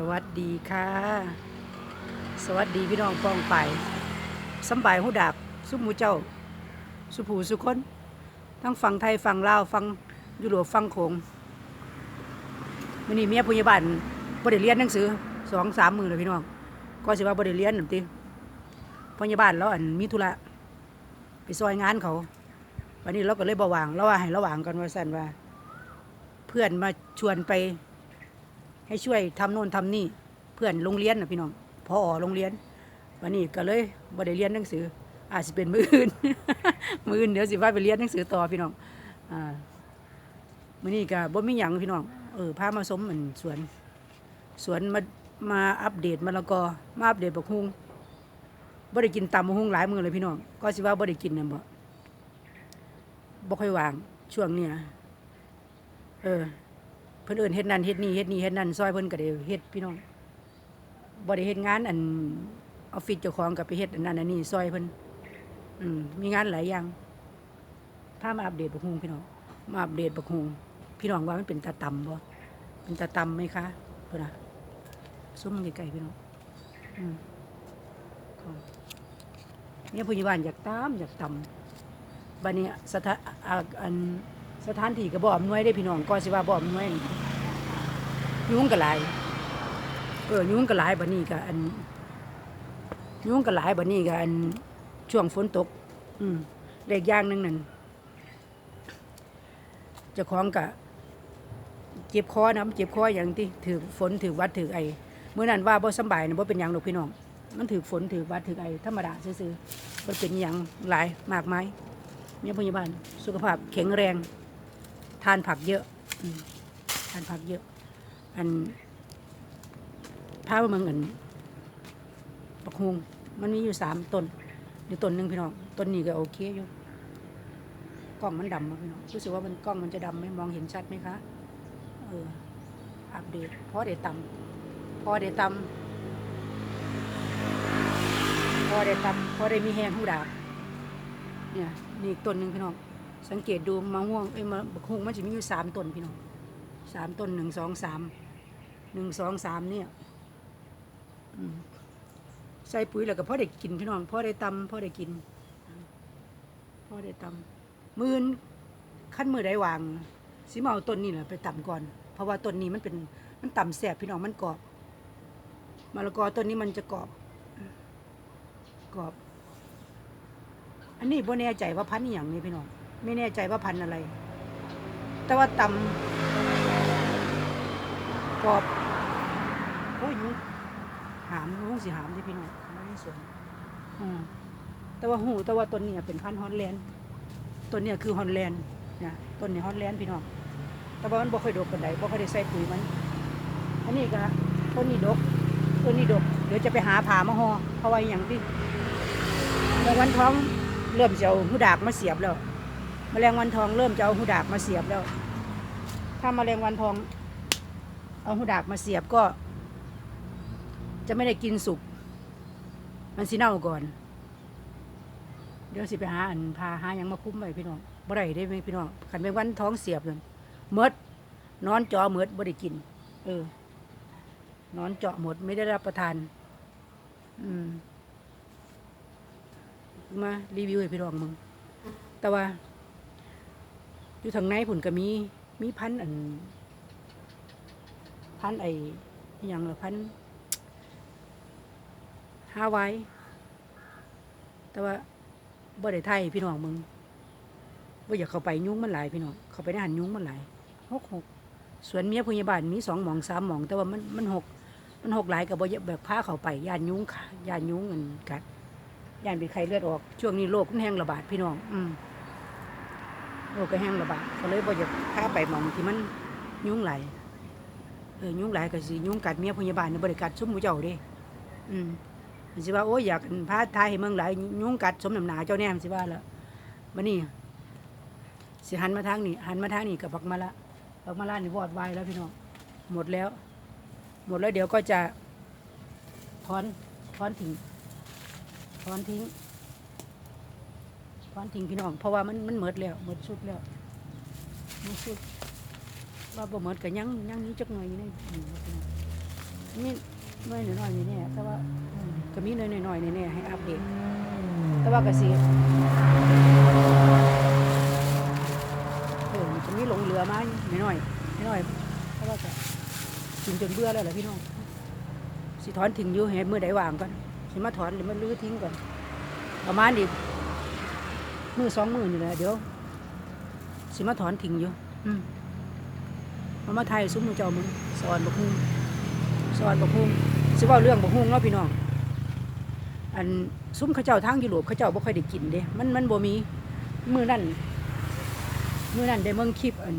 สวัสดีค่ะ สวัสดีพี่น้องปองไปสำบายหูดับสุหมูเจ้า สุผูสุคนทั้งฝั่งไทยฝั่งลาวฝั่งยุโรปฝั่งโขงมันนี่เมียพยาบาลบ่ได้เรียนหนังสือสองสามมือเลยพี่น้อง ก็สิว่าบ่ได้เรียนนั่นติพยาบาลแล้วอันมีธุระไปซอยงานเขา วันนี้เราก็เลยบ่วางเราว่าให้ระหว่างกันว่าสันว่า เพื่อนมาชวนไป ให้ช่วยทำโน่นทำนี่เพื่อนโรงเรียนนะพี่น้องพอโรงเรียนวันนี้ก็เลยบ่ได้เรียนหนังสือ อาจจะเป็นมืออื่น มืออื่นเดี๋ยวสิว่าไปเรียนหนังสือต่อพี่น้องอ่ามื้อนี้ก็บ่มีหยังพี่น้องเออพามาสมเหมือนสวน สวนมามาอัปเดตมะละกอมาอัปเดตบักฮุงบ่ได้กินตำบักฮุงหลายมื้อเลยพี่น้องก็สิว่าบ่ได้กินน่ะบ่บ่ค่อยวางช่วงเนี้ยเออ เพิ่นเอิ้นเฮ็ดนั่นเฮ็ดนี่เฮ็ดนี่เฮ็ดนั่นซอยเพิ่นก็ได้เฮ็ดพี่น้องบ่ได้เฮ็ดงานอันออฟฟิศเจ้าของก็ไปเฮ็ดอันนั้นอันนี้ซอยเพิ่นอืมมีงานหลายอย่างพามาอัปเดตบักฮุงพี่น้องมาอัปเดตบักฮุงพี่น้องว่ามันเป็นตาต่ำบ่เป็นตาตำไหมคะเพิ่นน่ะซุ่มไกลๆพี่น้องอืมเนี่ยผู้ใหญ่บ้านอยากตามอยากตำบัดนี้สถาอ่าอันสถานที่ก็บ่อำนวยได้พี่น้องก็สิว่าบ่อำนวยนี่ ยุงก็หลายเออยุงก็หลายบัดนี้ก็อันยุงก็หลายบัดนี้ก็อันช่วงฝนตก อืมเลขอย่างหนึงนั่นเจ้าของก็เจ็บคอนะเจ็บคออย่างที่ถือฝนถือวัดถือไอเมื่อนั้นว่าบ่สบายนะบ่เป็นหยังหรอกพี่น้องมันถือฝนถือวัดถือไอธรรมดาซื่อๆบ่เป็นหยังหลายมากมายเนี่ยพยาบาลสุขภาพแข็งแรง ทานผักเยอะอืมทานผักเยอะ อันพาไปเมืองอันปักฮงมันมีอยู่สามต้นเดี๋ยวต้นหนึ่งพี่น้องต้นนี้ก็โอเคอยู่กล้องมันดำมาพี่น้องรู้สึกว่ามันกล้องมันจะดำไหมมองเห็นชัดไหมคะเอออัปเดตพอเดตำพอเดตำพอเดตำพอได้มีแหงหูดาบเนี่ยนี่ต้นหนึ่งพี่น้องสังเกตดูมะม่วงเอ้ยมะบักฮุงมันจะมีอยู่สามต้นพี่น้องสามต้นหนึ่งสองสาม หนึ่งสองสามเนี่ยใส่ปุ๋ยแล้วก็พ่อได้กินพี่น้องพ่อได้ตำพ่อได้กินพ่อได้ตำมือนขั้นมือได้วางสิมาเอาต้นนี้แหละไปตำก่อน เพราะว่าต้นนี้มันเป็นมันตำแสบพี่น้องมันกรอบมะละกอต้นนี้มันจะกรอบกรอบ อันนี้บ่แน่ใจว่าพันธุ์อย่างนี้พี่น้องไม่แน่ใจว่าพันธุ์อะไร แต่ว่าตำ กรอบโอ้ยยุงหามยุงสิหามที่พี่น้องไม่ได้สวนอืมแต่ว่าหูแต่ว่าต้นเนี้เป็นพันธุ์ฮอลแลนด์ต้นเนี้คือฮอลแลนด์นะต้นนี้ฮอลแลนด์พี่น้องแต่ว่ามันบ่ค่อยดกกันใดบ่ค่อยได้ใส่ปุ๋ยมัน อันนี้ก็ต้นนี้ดกต้นนี้ดกเดี๋ยวจะไปหาผ่ามาห่อเพราะว่าอย่างที่เมื่อวันท้องเริ่มจะเอาหูดากมาเสียบแล้วแมลงวันทองเริ่มจะเอาหูดากมาเสียบแล้ว ถ้าแมลงวันทอง เอาหูดากมาเสียบก็ จะไม่ได้กินสุก มันสิเน่าก่อน เดี๋ยวสิไปหาอันพาหายังมาคุ้มไว้พี่น้องบ่ได้ได้ไหมพี่น้องขันแมลงวันท้องเสียบเลยเมดนอนจอเมดบ่ได้กิน เออ นอนเจาะหมดไม่ได้รับประทาน อืม มารีวิวให้พี่น้องมึง แต่ว่า อยู่ทางในผุนก็มี มีพันอัน พันไออย่างละพันธุ์ฮาวายแต่ว่าบ่ได้ไทยพี่น้องมึงว่าอยากเข้าไปยุ้งมันหลายพี่น้องเข้าไปในหันยุ้งมันหลายหกหกสวนเมียพยาบาลมีสองหมองสามหมอง แต่ว่ามันมันหกมันหกหลายกับบ่แบบพาเข้าไปยานยุ้งค่ะยานยุ้งเงินกัดยานเป็นไข้เลือดออก ช่วงนี้โรคมันแห้งระบาดพี่น้อง อืมโรคก็แห้งระบาดก็เลยบ่อยากพาไปหมองที่มันยุ่งไหลาย เออยุ่งหลายก็สิยุ่งกัดเมียพยาบาลในบริการสมหมูเจ้าเด้อืมมันสิว่าโอ้ยอยากพาทายให้เมืองหลายยุ่งกัดสมน้ำหนาเจ้าแน่มันสิว่าล้วมานี่สิหันมาทางนี้หันมาทางนี้กับบักมาละบักมาละนี่วอดวายแล้วพี่น้องหมดแล้ว หมดแล้วเดี๋ยวก็จะถอนถอนทิ้งถอนทิ้งถอนทิ้งพี่น้องเพราะว่ามันมันหมดแล้วหมดสุดแล้วหมันสุด ว่าบ่เหมิดก็ยังยังนี้จักหน่อยอยู่ในนี่พี่น้องมีน้อยหน่อยนี่แน่แต่ว่าก็มีน้อยหน่อยนี่แน่ให้อัปเดตแต่ว่าก็สิเออจะมีหลงเหลือมาอยู่น้อยๆน้อยแต่ว่าก็กินจนเบื่อแล้วแหละพี่น้องสิถอนทิ้งอยู่ให้มื้อใดวางก่อนสิมาถอนหรือมาลื้อทิ้งก่อนประมาณอีกมือสองมือนี่แหละเดี๋ยวสิมาถอนทิ้งอยู่ อืม มามาไทยซุ้มมือเจ้ามึงสอนบกฮุงสอนบกฮุงสิว่าเรื่องบกฮุงเนาะพี่น้องอันซุ้มข้าเจ้าทางยุโรปข้าเจ้าบ่ค่อยได้กินเด้มันมันบ่มีมือนั้นมือนั้นได้เมืองคลิปอัน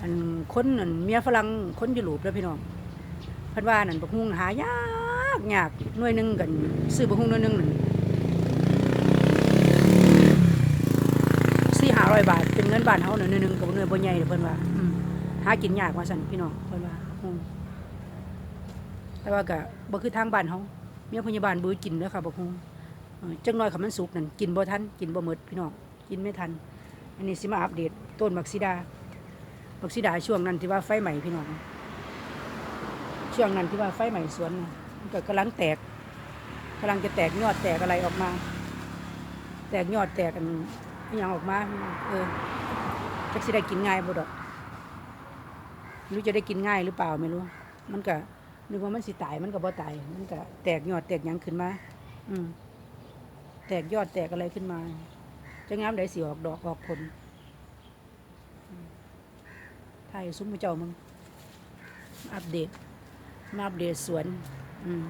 อันคนอันเมียฝรั่งคนยุโรปเด้อพี่น้องพิ่นว่านั่นบักฮุงหายากยากหน่วยหนึงกันซื้อบักฮุงหน่วยหนึงนั่นสี่ห้าร้อยบาทเป็นเงินบานเฮาหน่อยหนึงกับหน่วยบ่ใหญ่เด้อเพิ่นว่า หากินยากว่าซั่นพี่น้องเพิ่นว่าแต่ว่าก็บ่คือทางบ้านเฮาเมียพยาบาลบือกินเด้อค่ะบอกฮงเอ่อจังน้อยคำมันสุกนั่นกินบ่ทันกินบ่หมดพี่น้องกินไม่ทัน อันนี้สิมาอัปเดตต้นมักซิดามักซิดาช่วงนั้นที่ว่าไฟใหม่พี่น้องช่วงนั้นที่ว่าไฟใหม่สวนมันก็กำลังแตกกำลังจะแตกยอดแตกอะไรออกมา แตกยอดแตกอันย่างออกมา เออจักสิได้กินง่ายบ่ดอก รู้จะได้กินง่ายหรือเปล่าไม่รู้ มันก็นึกว่ามันสิตายมันก็บ่ตาย มันก็แตกยอดแตกยังขึ้นมา อืม แตกยอดแตกอะไรขึ้นมา จะงามได้สิออกดอกออกผลไทยซุ้มมือเจ้ามึง อัปเดต มาอัปเดตสวน อืม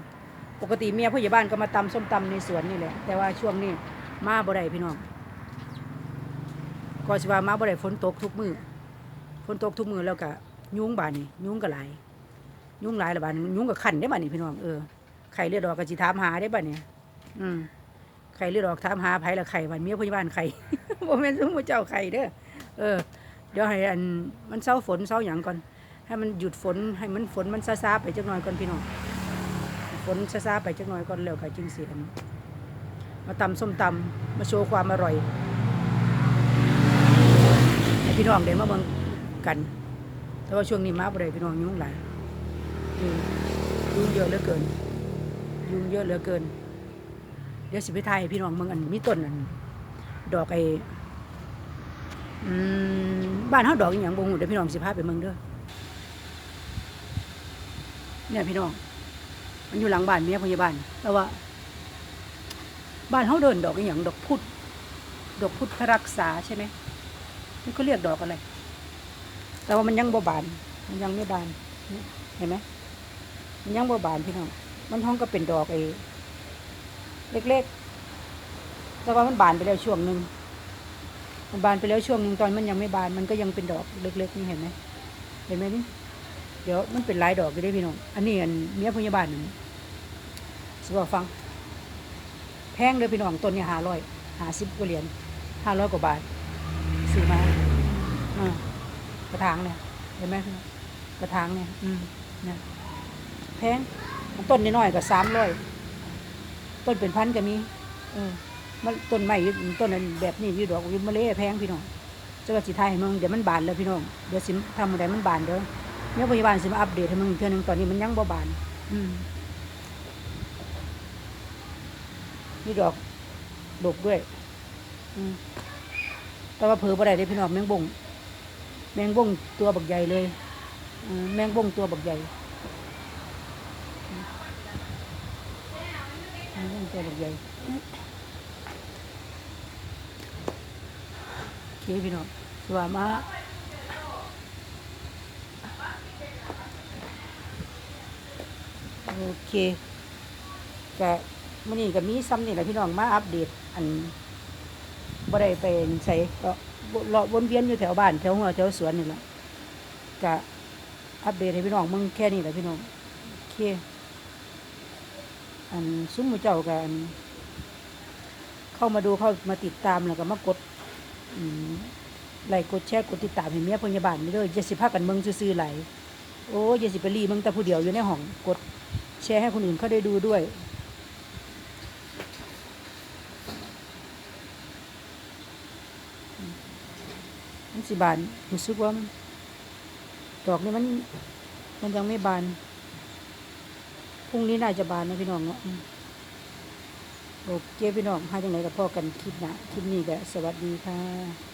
ปกติเมียผู้ใหญ่บ้านก็มาตำส้มตำในสวนนี่แหละ แต่ว่าช่วงนี้มาบ่ได้พี่น้องก็สิว่ามาบ่ได้ฝนตกทุกมือฝนตกทุกมือแล้วก็ ยุงบานนี่ยุงก็หลายยุงหลายละบาดนยุงกับขันได้บ้านี่พี่น้องเออไข่เลือดออกกับจิถามหาได้บ้านี่อืมไข่เลือดออกถามหาไผละไข่บ้านเมียพยาบาลไข่บ่แม่นสมมุติเจ้าไข่เด้อเออ เดี๋ยวให้อันมันเศร้าฝนเศร้าหยังก่อน ให้มันหยุดฝนให้มันฝนมันซาซาๆไปจักหน่อยก่อนพี่น้องฝนซาซาๆไปจักหน่อยก่อนแล้วก็จึงสิอันมาตำส้มตำมาโชว์ความอร่อยให้พี่น้องได้มาเบิ่งกัน ว่าช่วงนี้มาบ่ได้พี่น้องยุ่งหลายยุงยุงเยอะเหลือเกิน ยุ่งเยอะเหลือเกิน เดี๋ยวสิไปไทยพี่น้องเมืองอันมีต้นอันดอกไอ้บ้านเฮาดอกอหย่างบ่ฮู้เดี๋ยวพี่น้องสิพาไปเมืองเด้อเนี่ยพี่น้อง มันอยู่หลังบ้านเมียพยาบาลแต่ว่า บ้านเฮาเดินดอกอหย่างดอกพุธดอกพุทธรักษาใช่ไหมนี่ก็เรียกดอกอะไร แต่ว่ามันยังบ่บาน มันยังไม่บาน เห็นไหมมันยังบ่บานพี่น้อง มันท้องก็เป็นดอกไอ้เล็กๆ แต่ว่ามันบานไปแล้วช่วงหนึ่งมันบานไปแล้วช่วงหนึ่งตอนมันยังไม่บาน มันก็ยังเป็นดอกเล็กๆนี่เห็นไหมเห็นไหมนี่ เดี๋ยวมันเป็นหลายดอกอยู่ได้พี่น้อง อันนี้อันเมียพยาบาลนี่สิบอกฟัง แพงเลยพี่น้องต้นนี้ห้าร้อยห้าสิบกว่าเหรียญห้าร้อยกว่าบาทซื้อมาอ่า กระถางเนี่ยเห็นไหมกระถางเนี่ย อืมเนี่ยแพงมันต้นน้อยๆก็สามร้อยต้นเป็นพันก็มีเออมันต้นใหม่ต้นนั้นแบบนี้อยู่ดอกอยู่มะเล่แพงพี่น้องเจ้าว่าสิไทยมึงเดี๋ยวมันบานแล้วพี่น้องเดี๋ยวสิทำอะไรมันบานเด้อเนี่ยพยาบาลสิมาอัปเดตให้มึงเทื่อนึงตอนนี้มันยังบ่บาน อืมนี่ดอกดกด้วย อืมแต่ว่าเผลอบ่ได้เด้พี่น้องแมงบง แมงบงตัวบักใหญ่เลยแมงบงตัวบักใหญ่อันนี้ตัวใหญ่โอเคพี่น้องสวามาโอเคก็มื่อนี้ก็มีซ้ำนี่แหละพี่น้องมาอัปเดตอันบ่ได้ไปใส่ก็ เลาะวนเวียนอยู่แถวบ้านแถวหัวแถวสวนนี่แหละก็อัปเดตให้พี่น้องมึงแค่นี้แหละพี่น้องโอเคอันซุ้มหมูเจ้ากันเข้ามาดูเข้ามาติดตามแล้วก็มากดไลค์กดแชร์กดติดตามให้เมียพยาบาลนี่เลยอย่าสิพากันเมืองซื่อๆไหลโอ้ยอย่าสิไปรีเมืองแต่ผู้เดียวอยู่ในห้องกดแชร์ให้คนอื่นเขาได้ดูด้วย มันสิบานรู้สึกว่ามันดอกนี่มัน มันยังไม่บานพรุ่งนี้น่าจะบานนะพี่น้องเนาะโอเคพี่น้องหาจังไหนกับพ่อกันคลิปนะคลิปนี้ก็สวัสดีค่ะ